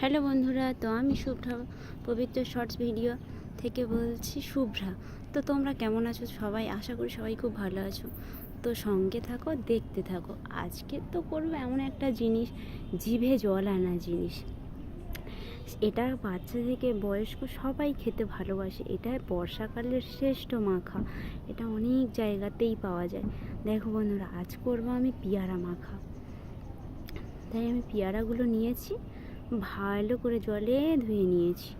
Hello বন্ধুরা, তো আমি শুভ্রা, পবিত্র শর্টস ভিডিও থেকে বলছি শুভ্রা। তো তোমরা কেমন আছো? সবাই আশা করি সবাই খুব ভালো আছো। তো সঙ্গে থাকো, দেখতে থাকো। আজকে তো করব এমন একটা জিনিস, জিভে জল আনা জিনিস। এটা বাচ্চা থেকে বয়স্ক সবাই খেতে ভালোবাসে। এটা বর্ষাকালের শ্রেষ্ঠ মাখা। এটা অনেক জায়গাতেই পাওয়া যায়। দেখো বন্ধুরা, আজ করব আমি পেয়ারা মাখা। তাই আমি পেয়ারাগুলো নিয়েছি। ভালো করে জলে ধুয়ে নিয়েছি।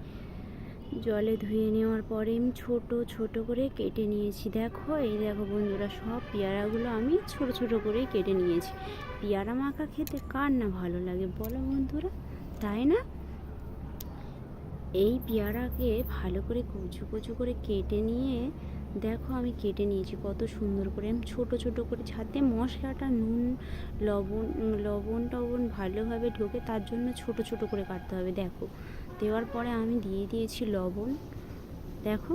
জলে ধুয়ে নেওয়ার পরে আমি ছোট ছোট করে কেটে নিয়েছি। দেখো, এই দেখো বন্ধুরা, সব পেয়ারাগুলো আমি ছোট ছোট করেই কেটে নিয়েছি। পেয়ারা মাখা খেতে কার না ভালো লাগে বলো বন্ধুরা, তাই না? এই পেয়ারাকে ভালো করে কুচু কুচু করে কেটে নিয়ে, দেখো আমি কেটে নিয়েছি কত সুন্দর করে। আমি ছোটো ছোটো করে যাতে মশলাটা, নুন, লবণ লবণ টবণ ভালোভাবে ঢোকে, তার জন্য ছোট ছোট করে কাটতে হবে, দেখো। দেওয়ার পরে আমি দিয়ে দিয়েছি লবণ, দেখো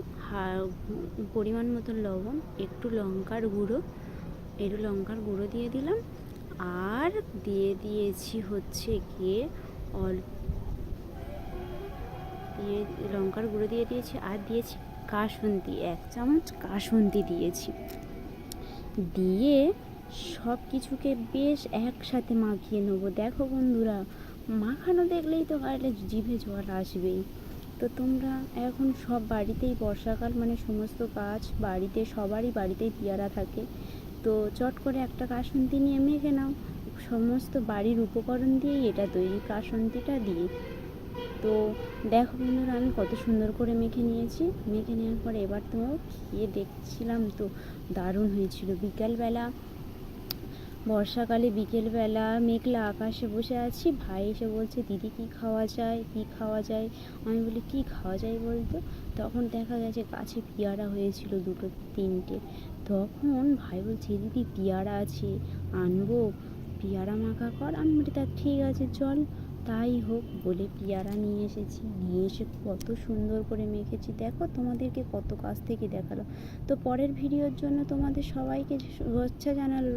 পরিমাণ মতো লবণ, একটু লঙ্কার গুঁড়ো, একটু লঙ্কার গুঁড়ো দিয়ে দিলাম। আর দিয়ে দিয়েছি হচ্ছে গিয়ে অল্প দিয়ে লঙ্কার গুঁড়ো দিয়ে দিয়েছি আর দিয়েছি কাসুন্দি এক চামচ কাসুন্দি দিয়েছি। দিয়ে সব কিছুকে বেশ একসাথে মাখিয়ে নেব। দেখো বন্ধুরা, মাখানো দেখলেই তো পারলে জিভে জল আসবেই। তো তোমরা এখন সব বাড়িতেই বর্ষাকাল মানে সমস্ত গাছ বাড়িতে, সবারই বাড়িতেই পেয়ারা থাকে। তো চট করে একটা কাসুন্দি নিয়ে মেখে নাও। সমস্ত বাড়ির উপকরণ দিয়েই এটা তৈরি। কাসুন্দিটা দিয়ে তো দেখো বন্ধুরা, আমি কত সুন্দর করে মেখে নিয়েছি। মেখে নেওয়ার পরে এবার তো খেয়ে দেখছিলাম তো দারুণ হয়েছিল। বিকালবেলা, বর্ষাকালে বিকেলবেলা মেঘলা আকাশে বসে আছি। ভাই এসে বলছে, দিদি, কি খাওয়া যায়? কি খাওয়া যায়? আমি বলি, কি খাওয়া যায় বলতো? তখন দেখা গেছে গাছে পেয়ারা হয়েছিল দুটো তিনটে। তখন ভাই বলছে দিদি, পেয়ারা আছে, আনব। পেয়ারা মাখা কর। আমি বলি, তা ঠিক আছে, চল। তাই হোক, বলে পিয়ারা নিয়ে এসেছি। নিয়ে এসে কত সুন্দর করে মেখেছি। দেখো তোমাদেরকে কত কাছ থেকে দেখাল। তো পরের ভিডিওর জন্য তোমাদের সবাইকে শুভেচ্ছা জানালো।